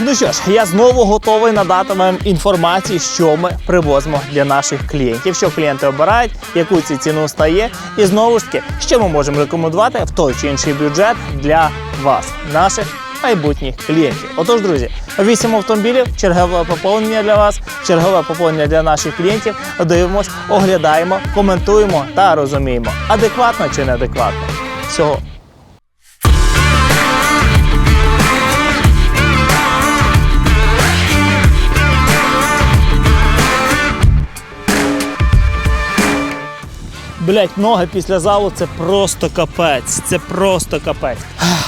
ну що ж, я знову готовий надати вам інформацію, що ми привозимо для наших клієнтів, що клієнти обирають, яку ці ціну стає, і знову ж таки, що ми можемо рекомендувати в той чи інший бюджет для вас, наших майбутніх клієнтів. Отож, друзі, вісім автомобілів, чергове поповнення для вас, чергове поповнення для наших клієнтів. Дивимось, оглядаємо, коментуємо та розуміємо, адекватно чи неадекватно. Всього Блять, ноги після залу це просто капець. Це просто капець.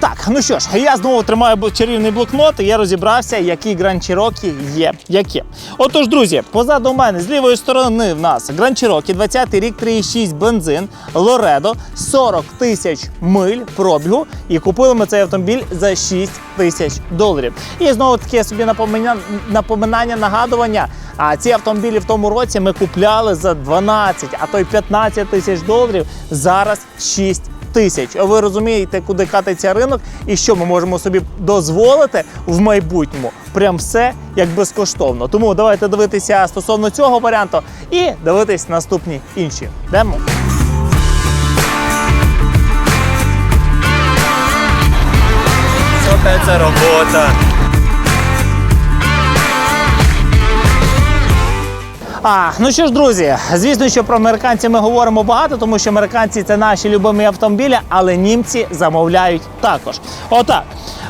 Так, ну що ж, я знову тримаю чарівний блокнот, і я розібрався, які Grand є. Які. Отож, друзі, позаду мене з лівої сторони в нас Grand Cherokee, 20 рік, 3,6 бензин, Лоредо, 40 тисяч миль пробігу. І купили ми цей автомобіль за 6 тисяч доларів. І знову таки собі напоминання, нагадування. А ці автомобілі в тому році ми купляли за 12, а то й 15 тисяч доларів. Зараз 6 тисяч. Ви розумієте, куди катиться ринок і що ми можемо собі дозволити в майбутньому. Прям все як безкоштовно. Тому давайте дивитися стосовно цього варіанту і дивитись наступні інші. Йдемо. Це робота? А, ну що ж, друзі, звісно, що про американців ми говоримо багато, тому що американці це наші любимі автомобілі, але німці замовляють також. Отак.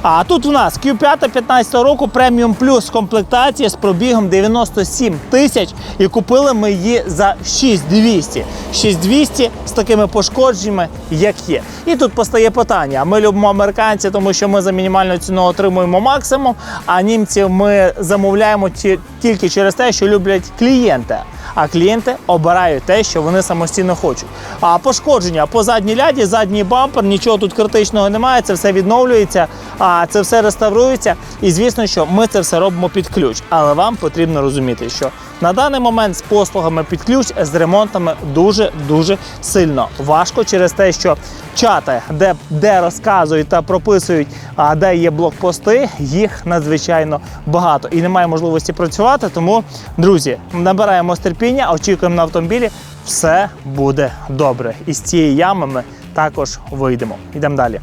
А тут у нас Q5 15 року преміум плюс комплектація з пробігом 97 тисяч. І купили ми її за 6200. 6200 з такими пошкодженнями, як є. І тут постає питання: ми любимо американців, тому що ми за мінімальну ціну отримуємо максимум, а німців ми замовляємо ті- тільки через те, що люблять клієнти. А клієнти обирають те, що вони самостійно хочуть. А пошкодження по задній ляді, задній бампер, нічого тут критичного немає, це все відновлюється, а це все реставрується. І звісно, що ми це все робимо під ключ. Але вам потрібно розуміти, що на даний момент з послугами під ключ з ремонтами дуже дуже сильно важко через те, що чати, де, де розказують та прописують, а де є блокпости, їх надзвичайно багато і немає можливості працювати. Тому, друзі, набираємо терпіння, очікуємо на автомобілі. Все буде добре. І з цієї ями ми також вийдемо. Йдемо далі.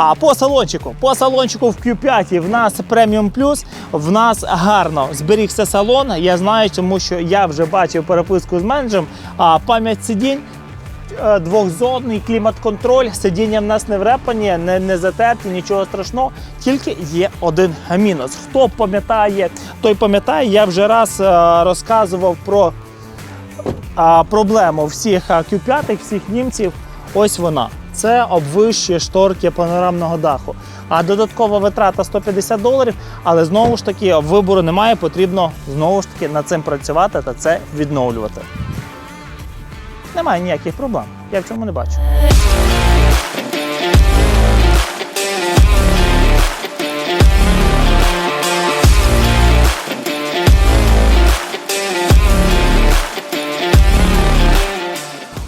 А по салончику, по салончику в Q5 в нас преміум плюс. В нас гарно зберігся салон. Я знаю, тому що я вже бачив переписку з менеджером. А пам'ять сидінь. е, Двохзонний клімат-контроль, сидіння в нас не врепані, не, не затерті, нічого страшного. Тільки є один мінус. Хто пам'ятає, той пам'ятає, я вже раз е, розказував про а, проблему всіх Q5, всіх німців, ось вона. Це обвищі шторки панорамного даху. А додаткова витрата 150 доларів, але знову ж таки вибору немає, потрібно знову ж таки над цим працювати та це відновлювати. Немає ніяких проблем. Я в цьому не бачу.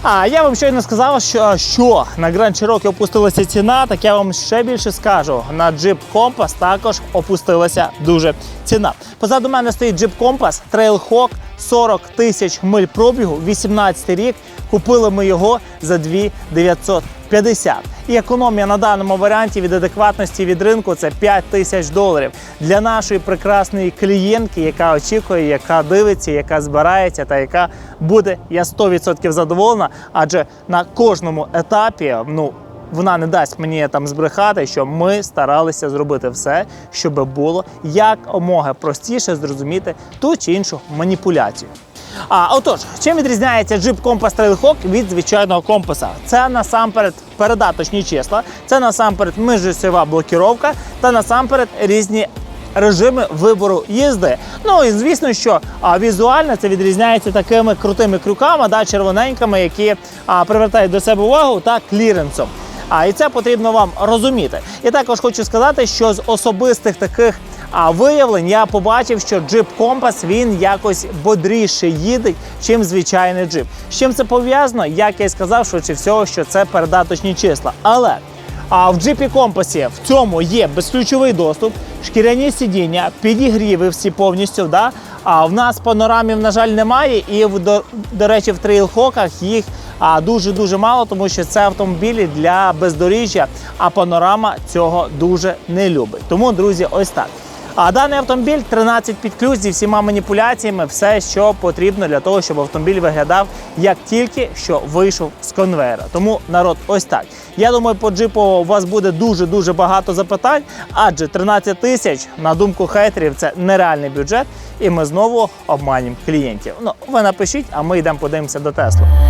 А я вам щойно сказав, що, що на Grand Cherokee опустилася ціна, так я вам ще більше скажу. На Jeep Compass також опустилася дуже ціна. Позаду мене стоїть Jeep Compass Trailhawk 40 тисяч миль пробігу, 18 рік. Купили ми його за 2950. І економія на даному варіанті від адекватності від ринку це 5 тисяч доларів для нашої прекрасної клієнтки, яка очікує, яка дивиться, яка збирається, та яка буде я 100% задоволена. Адже на кожному етапі, ну. Вона не дасть мені там збрехати, що ми старалися зробити все, щоб було якомога простіше зрозуміти ту чи іншу маніпуляцію. А отож, чим відрізняється Jeep Compass Trailhawk від звичайного компаса? Це насамперед передаточні числа, це насамперед міжосьова блокіровка та насамперед різні режими вибору їзди. Ну і звісно, що а, візуально це відрізняється такими крутими крюками, да, червоненькими, які а, привертають до себе увагу та кліренсом. А і це потрібно вам розуміти. І також хочу сказати, що з особистих таких а, виявлень я побачив, що Jeep Compass він якось бодріше їде, чим звичайний джип. З чим це пов'язано? Як я й сказав, швидше всього, що це передаточні числа. Але А в джипі компасі в цьому є безключовий доступ, шкіряні сидіння, підігріви всі повністю. Да? А в нас панорамів, на жаль, немає. І до, до речі, в трейлхоках їх дуже-дуже мало, тому що це автомобілі для бездоріжжя, а панорама цього дуже не любить. Тому, друзі, ось так. А даний автомобіль 13 підключ зі всіма маніпуляціями, все, що потрібно для того, щоб автомобіль виглядав як тільки що вийшов з конвейера. Тому народ, ось так. Я думаю, по джипу у вас буде дуже дуже багато запитань, адже 13 тисяч, на думку хейтерів, це нереальний бюджет, і ми знову обманюємо клієнтів. Ну, ви напишіть, а ми йдемо подивимося до Тесли.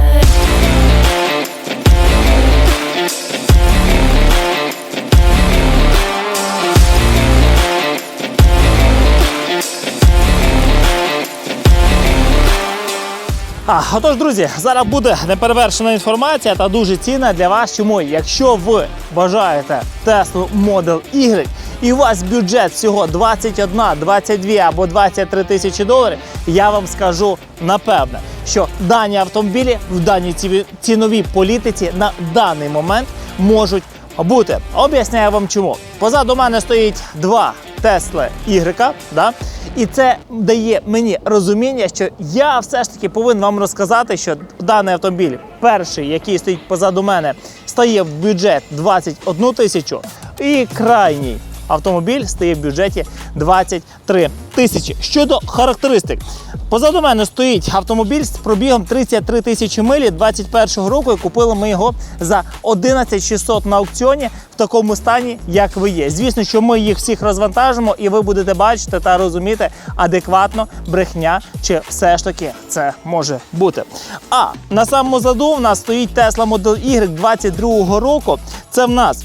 А, отож, друзі, зараз буде неперевершена інформація та дуже цінна для вас. Чому? Якщо ви бажаєте Tesla Model Y і у вас бюджет всього 21, 22 або 23 тисячі доларів, я вам скажу напевне, що дані автомобілі в даній ці- ціновій політиці на даний момент можуть бути. Об'ясняю вам чому. Позаду мене стоїть два Тесли Y, да? і це дає мені розуміння, що я все ж таки повинен вам розказати, що даний автомобіль, перший, який стоїть позаду мене, стає в бюджет 21 тисячу, і крайній автомобіль стає в бюджеті 23 тисячі. Щодо характеристик, позаду мене стоїть автомобіль з пробігом 33 тисячі милі 21 року. І купили ми його за 11 600 на аукціоні в такому стані, як ви є. Звісно, що ми їх всіх розвантажимо, і ви будете бачити та розуміти адекватно брехня, чи все ж таки це може бути. А на самому заду в нас стоїть Tesla Model Y 22 року. Це в нас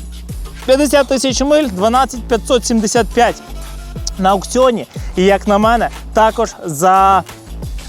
50 тисяч миль, 12 575 на аукціоні. І як на мене, також за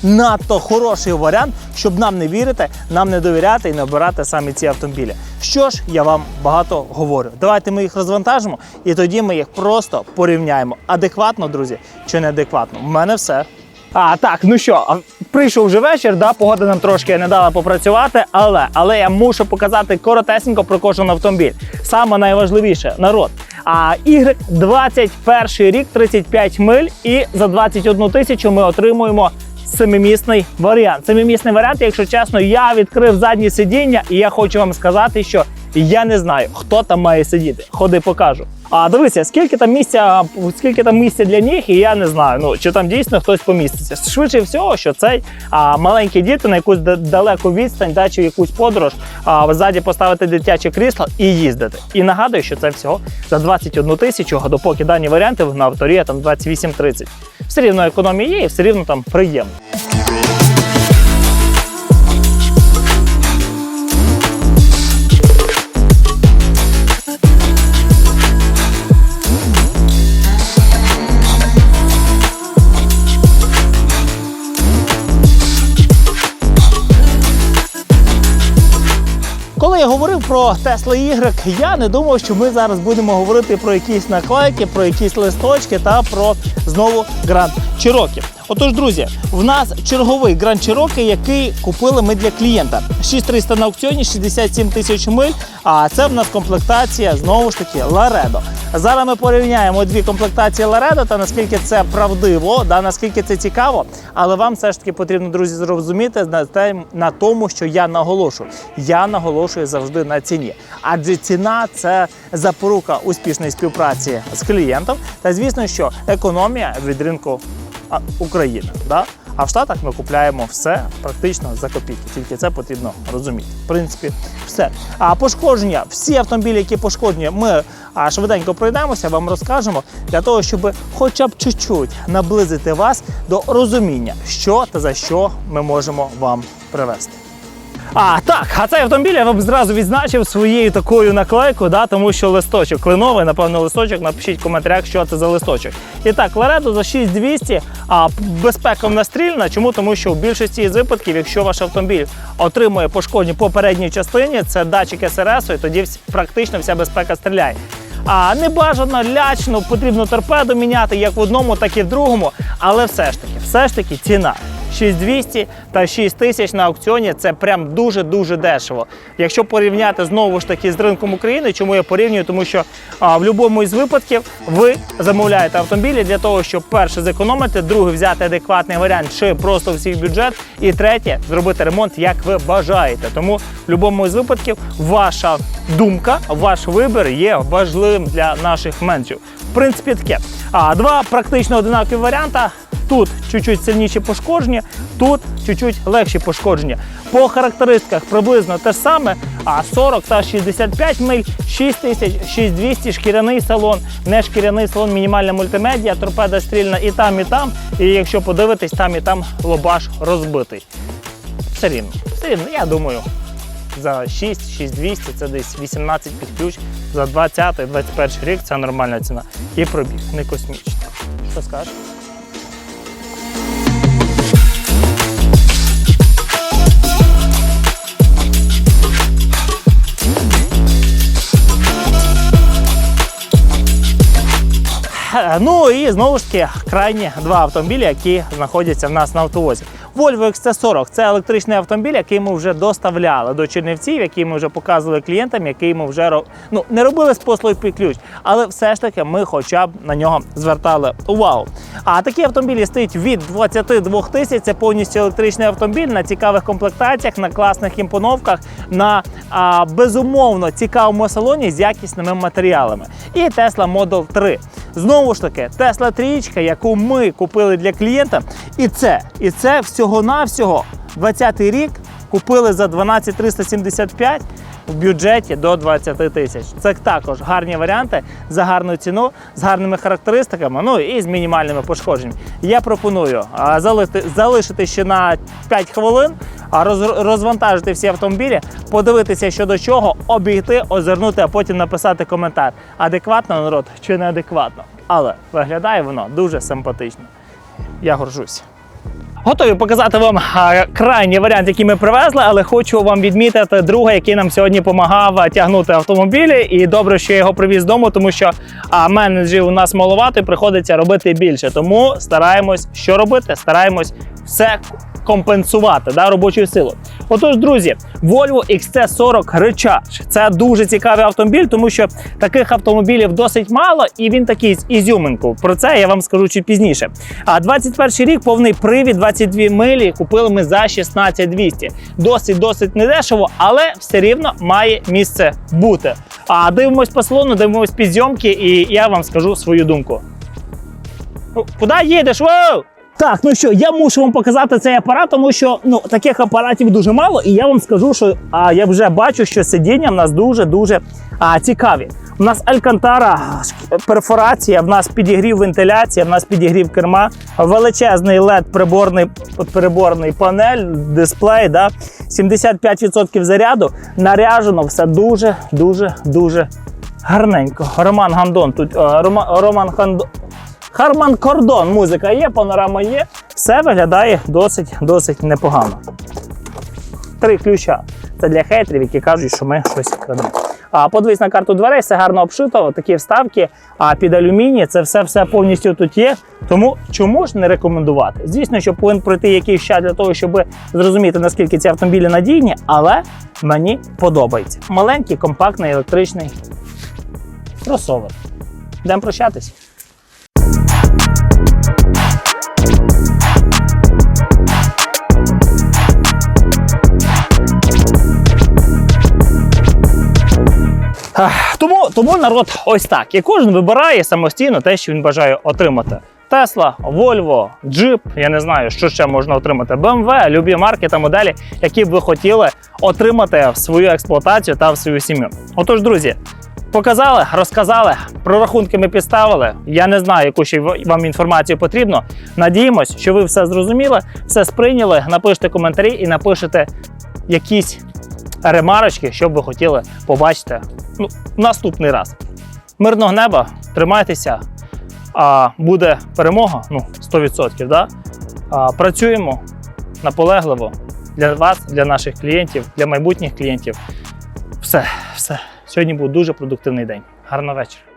надто хороший варіант, щоб нам не вірити, нам не довіряти і не обирати саме ці автомобілі. Що ж, я вам багато говорю. Давайте ми їх розвантажимо, і тоді ми їх просто порівняємо. Адекватно, друзі, чи неадекватно? У мене все. А так, ну що, прийшов вже вечір, да, погода нам трошки не дала попрацювати, але, але я мушу показати коротесенько про кожен автомобіль. Саме найважливіше народ. А Y 21 рік, 35 миль, і за 21 тисячу ми отримуємо семимісний варіант. Семимісний варіант, якщо чесно, я відкрив заднє сидіння, і я хочу вам сказати, що я не знаю, хто там має сидіти. Ходи, покажу. А дивися, скільки там місця, скільки там місця для ніг, і я не знаю. Ну чи там дійсно хтось поміститься. Швидше всього, що цей а, маленькі діти на якусь далеку відстань, да, чи якусь подорож, а ззаді поставити дитяче крісло і їздити. І нагадую, що це всього за 21 тисячу, допоки дані варіанти на авторі там 28-30. Все рівно економія є, і все рівно там приємно. Я говорив про Tesla Y, я не думав, що ми зараз будемо говорити про якісь наклейки, про якісь листочки та про знову Grand Cherokee. Отож, друзі, в нас черговий Grand Cherokee, який купили ми для клієнта. 6300 на аукціоні, 67 тисяч миль. А це в нас комплектація знову ж таки Laredo. Зараз ми порівняємо дві комплектації Laredo та наскільки це правдиво, да, наскільки це цікаво. Але вам все ж таки потрібно, друзі, зрозуміти на тому, що я наголошую. Я наголошую завжди на ціні. Адже ціна це запорука успішної співпраці з клієнтом. Та звісно, що економія від ринку а, України. Да? А в Штатах ми купляємо все практично за копійки. Тільки це потрібно розуміти. В принципі, все. А пошкодження, всі автомобілі, які пошкоджені, ми швиденько пройдемося, вам розкажемо для того, щоб хоча б чуть-чуть наблизити вас до розуміння, що та за що ми можемо вам привезти. А так, а цей автомобіль я б зразу відзначив своєю такою наклейкою, да, тому що листочок кленовий, напевно, листочок. Напишіть в коментарях, що це за листочок. І так, Ларедо за 6200, а безпека настрільна. Чому? Тому що в більшості з випадків, якщо ваш автомобіль отримує пошкодження по передній частині, це датчик СРС, і тоді практично вся безпека стріляє. А не бажано лячно, потрібно торпеду міняти як в одному, так і в другому. Але все ж таки, все ж таки ціна. 6200 та 6000 на аукціоні це прям дуже-дуже дешево. Якщо порівняти знову ж таки з ринком України, чому я порівнюю? Тому що а, в будь-якому із випадків ви замовляєте автомобілі для того, щоб перше зекономити, друге взяти адекватний варіант, чи просто всіх бюджет, і третє зробити ремонт, як ви бажаєте. Тому в будь-якому із випадків ваша думка, ваш вибір є важливим для наших менеджерів. В принципі, таке. А два практично одинакові варіанти. Тут чуть-чуть сильніші пошкодження, тут чуть-чуть легші пошкодження. По характеристиках приблизно те ж саме, а 40 та 65 миль, 6000, 6200, шкіряний салон, не шкіряний салон, мінімальна мультимедіа, торпеда стрільна і там, і там. І якщо подивитись, там і там лобаш розбитий. Все рівно, все рівно, я думаю, за 6, 6200 це десь 18 під ключ, за 20-21 рік це нормальна ціна. І пробіг, не космічний. Що скажеш? Ну і знову ж таки крайні два автомобілі, які знаходяться в нас на автовозі. Volvo XC40 це електричний автомобіль, який ми вже доставляли до Чернівців, який ми вже показували клієнтам, який ми вже ну, не робили з послуги під ключ, але все ж таки ми хоча б на нього звертали увагу. А такі автомобілі стоять від 22 тисяч. Це повністю електричний автомобіль на цікавих комплектаціях, на класних імпоновках, на а, безумовно цікавому салоні з якісними матеріалами. І Tesla Model 3. Знову ж таки, Тесла 3, яку ми купили для клієнта, і це, і це всього-навсього 20-й рік купили за 12 375 в бюджеті до 20 тисяч. Це також гарні варіанти за гарну ціну, з гарними характеристиками, ну і з мінімальними пошкодженнями. Я пропоную залити, залишити ще на 5 хвилин, розвантажити всі автомобілі, подивитися, що до чого, обійти, озирнути, а потім написати коментар. Адекватно народ чи неадекватно. Але виглядає воно дуже симпатично. Я горжусь. Готові показати вам крайній варіант, який ми привезли, але хочу вам відмітити друга, який нам сьогодні допомагав тягнути автомобілі. І добре, що я його привіз дому, тому що менеджерів у нас маловато і приходиться робити більше. Тому стараємось що робити? Стараємось все компенсувати да, робочою силою. Отож, друзі, Volvo XC40 Recharge. Це дуже цікавий автомобіль, тому що таких автомобілів досить мало, і він такий з ізюминку. Про це я вам скажу чуть пізніше. А 21 рік повний привід, 22 милі. Купили ми за 16200. Досить досить недешево, але все рівно має місце бути. А дивимось по салону, дивимось підзйомки, і я вам скажу свою думку. Ну, Куди їдеш? Воу! Так, ну що, я мушу вам показати цей апарат, тому що ну таких апаратів дуже мало, і я вам скажу, що а, я вже бачу, що сидіння в нас дуже-дуже цікаві. У нас алькантара, перфорація, в нас підігрів вентиляція, в нас підігрів керма, величезний LED приборний, приборний панель, дисплей, да? 75% заряду. Наряжено все дуже, дуже, гарненько. Роман Гандон тут е, Рома, Роман Гандон. Харман Кордон, музика є, панорама є. Все виглядає досить досить непогано. Три ключа. Це для хейтерів, які кажуть, що ми щось крадемо. А подивись на карту дверей, все гарно обшито, такі вставки, а під алюміній це все все повністю тут є. Тому чому ж не рекомендувати? Звісно, що повинен пройти якийсь час для того, щоб зрозуміти, наскільки ці автомобілі надійні, але мені подобається. Маленький, компактний, електричний кросовер. Йдемо прощатись. Тому, тому народ ось так. І кожен вибирає самостійно те, що він бажає отримати. Тесла, Volvo, Jeep, я не знаю, що ще можна отримати. BMW, любі марки та моделі, які б ви хотіли отримати в свою експлуатацію та в свою сім'ю. Отож, друзі, показали, розказали, прорахунки ми підставили. Я не знаю, яку ще вам інформацію потрібно. Надіємось, що ви все зрозуміли, все сприйняли. Напишіть коментарі і напишете якісь ремарочки, що б ви хотіли побачити ну, наступний раз. Мирного неба, тримайтеся, а буде перемога, ну, 100%. Да? А, працюємо наполегливо для вас, для наших клієнтів, для майбутніх клієнтів. Все, все. Сьогодні був дуже продуктивний день. Гарного вечора.